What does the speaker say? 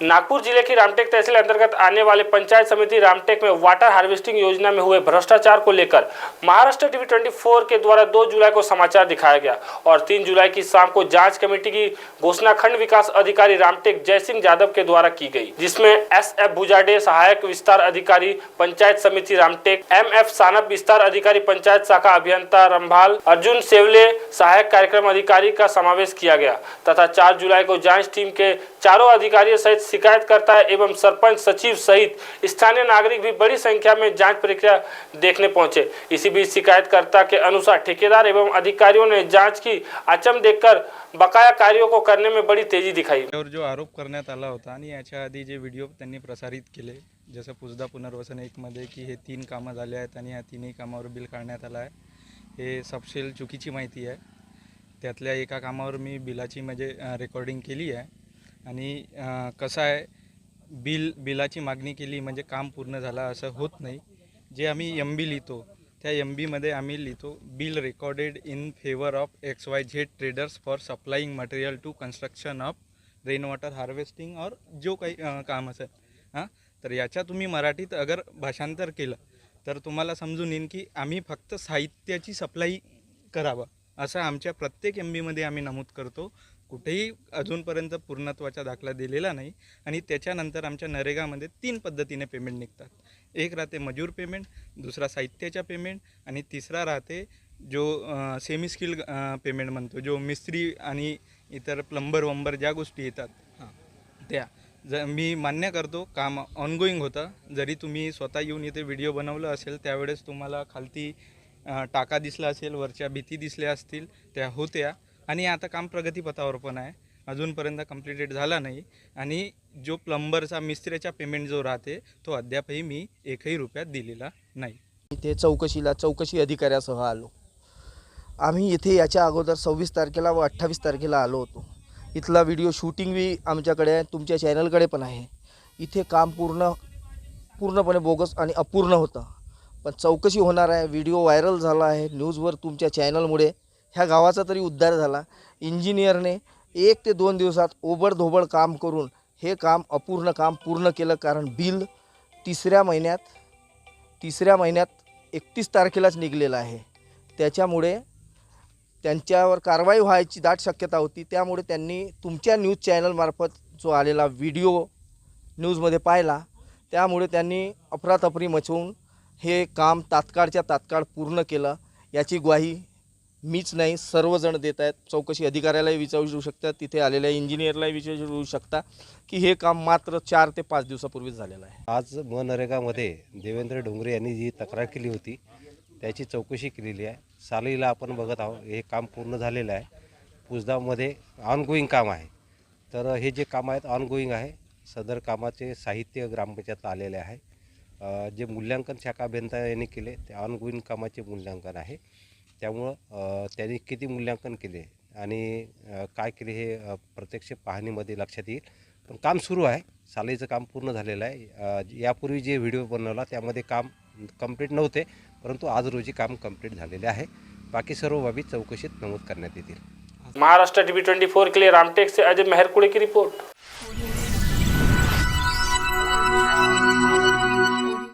नागपुर ज़िले की रामटेक तहसील अंतर्गत आने वाले पंचायत समिति रामटेक में वाटर हार्वेस्टिंग योजना में हुए भ्रष्टाचार को लेकर महाराष्ट्र टीवी 24 के द्वारा 2 जुलाई को समाचार दिखाया गया और 3 जुलाई की शाम को जाँच कमेटी की घोषणा खंड विकास अधिकारी रामटेक जय सिंह यादव के द्वारा की गई, जिसमें एस एफ़ भुजाडे, सहायक विस्तार अधिकारी पंचायत समिति रामटेक, एम एफ़ सानप विस्तार अधिकारी पंचायत शाखा अभियंता रंभाल अर्जुन सेवले, सहायक कार्यक्रम अधिकारी का समावेश किया गया, तथा चार जुलाई को जाँच टीम के चारों अधिकारियों सहित शिकायतकर्ता एवं सरपंच, सचिव सहित स्थानीय नागरिक भी बड़ी संख्या में जाँच प्रक्रिया देखने पहुँचे। इसी बीच शिकायतकर्ता के अनुसार ठेकेदार एवं अधिकारियों ने जाँच की। आचम देखकर बकाया कार्यों को करने में बड़ी तेज़ी दिखाई। त्यावर जो आरोप करण्यात आला होता आणि याच्या आधी जे व्हिडिओ त्यांनी प्रसारित केले, जसं पुसदा पुनर्वसन एकमध्ये की हे तीन कामं झाले आहेत आणि या तिन्ही कामावर बिल काढण्यात आलं आहे, हे सपशेल चुकीची माहिती आहे. त्यातल्या मी म्हणजे रेकॉर्डिंग केली आहे. आणि कसं आहे बिल बिलाची मागणी केली म्हणजे काम पूर्ण झालं असं होत नाही. जे आम्ही एम बी लिहितो त्या एम बीमध्ये आम्ही लिहितो bill recorded in favour of X Y Z traders for supplying material to construction of rain water harvesting और जो काही काम असेल. हां? तर याच्या तुम्ही मराठीत अगर भाषांतर केलं तर तुम्हाला समजून येईन की आम्ही फक्त साहित्याची सप्लाई करावं असं आमच्या प्रत्येक एम बीमध्ये आम्ही नमूद करतो. कुठेही अजूनपर्यंत पूर्णत्वाचा दाखला दिलेला नाही आणि त्याच्यानंतर आमच्या नरेगामध्ये तीन पद्धतीने पेमेंट निघतात. एक राहते मजूर पेमेंट दुसरा साहित्याचा पेमेंट आणि तिसरा राहते जो सेमी स्किल पेमेंट म्हणतो जो मिस्त्री आणि इतर प्लंबर वंबर ज्या गोष्टी येतात हां. त्या. ज मी मान्य करतो काम ऑनगोईंग होतं. जरी तुम्ही स्वतः येऊन इथे व्हिडिओ बनवलं असेल त्यावेळेस तुम्हाला खालती टाका दिसला असेल वरच्या भीती दिसल्या असतील त्या होत्या. आणि आता काम प्रगतीपथावर पण आहे. अजूनपर्यंत कम्प्लिटेड झाला नाही. आणि जो प्लंबरचा मिस्त्रीचा पेमेंट जो राहते तो अद्यापही मी एकही रुपयात दिलेला नाही. इथे चौकशीला चौकशी अधिकाऱ्यासह आलो. आम्ही इथे याच्या अगोदर सव्वीस तारखेला व अठ्ठावीस तारखेला आलो होतो. इथला व्हिडिओ शूटिंग बी आमच्याकडे आहे तुमच्या चॅनलकडे पण आहे. इथे काम पूर्ण पूर्णपणे बोगस आणि अपूर्ण होतं. पण चौकशी होणार आहे व्हिडिओ व्हायरल झाला आहे न्यूजवर तुमच्या चॅनलमुळे ह्या गावाचा तरी उद्धार झाला. इंजिनियरने एक ते दोन दिवसात ओबडधोबड काम करून हे काम अपूर्ण काम पूर्ण केलं. कारण बिल तिसऱ्या महिन्यात तिसऱ्या महिन्यात एकतीस तारखेलाच निघलेलं आहे. त्याच्यामुळे त्यांच्यावर कारवाई व्हायची दाट शक्यता होती. त्यामुळे त्यांनी तुमच्या न्यूज चॅनलमार्फत जो आलेला व्हिडिओ न्यूजमध्ये पाहिला त्यामुळे त्यांनी अफरातफरी मचवून हे काम तात्काळच्या तात्काळ पूर्ण केलं. याची ग्वाही मीच नाही सर्वजण देत आहेत. चौकशी अधिकाऱ्यालाही विचारू शकतात तिथे आलेल्या इंजिनियरलाही विचारू शकता की हे काम मात्र चार ते पाच दिवसापूर्वीच झालेलं आहे. आज मनरेगामध्ये देवेंद्र डोंगरे यांनी जी तक्रार केली होती त्याची चौकशी केलेली आहे. सालीला आपण बघत आहोत हे काम पूर्ण झालेलं आहे. पुसदामध्ये ऑनगोईंग काम आहे. तर हे जे काम आहेत ऑनगोईंग आहे. सदर कामाचे साहित्य ग्रामपंचायत आलेले आहे. जे मूल्यांकन शाखा अभियंता यांनी केले ते ऑनगोईंग कामाचे मूल्यांकन आहे. त्यामुळं त्यांनी किती मूल्यांकन केले आणि काय केले हे प्रत्यक्ष पाहणीमध्ये लक्षात येईल. पण काम सुरू आहे. सालेचं काम पूर्ण झालेलं आहे. यापूर्वी जे व्हिडिओ बनवला त्यामध्ये काम कंप्लीट नव्हते परंतु आज रोजी काम कंप्लीट झालेले आहे. बाकी सर्व बाबी चौकशीत नमूद करण्यात येतील. महाराष्ट्र टीव्ही ट्वेंटी फोर के लिए रामटेक से अजय मेहरकुड़े की रिपोर्ट?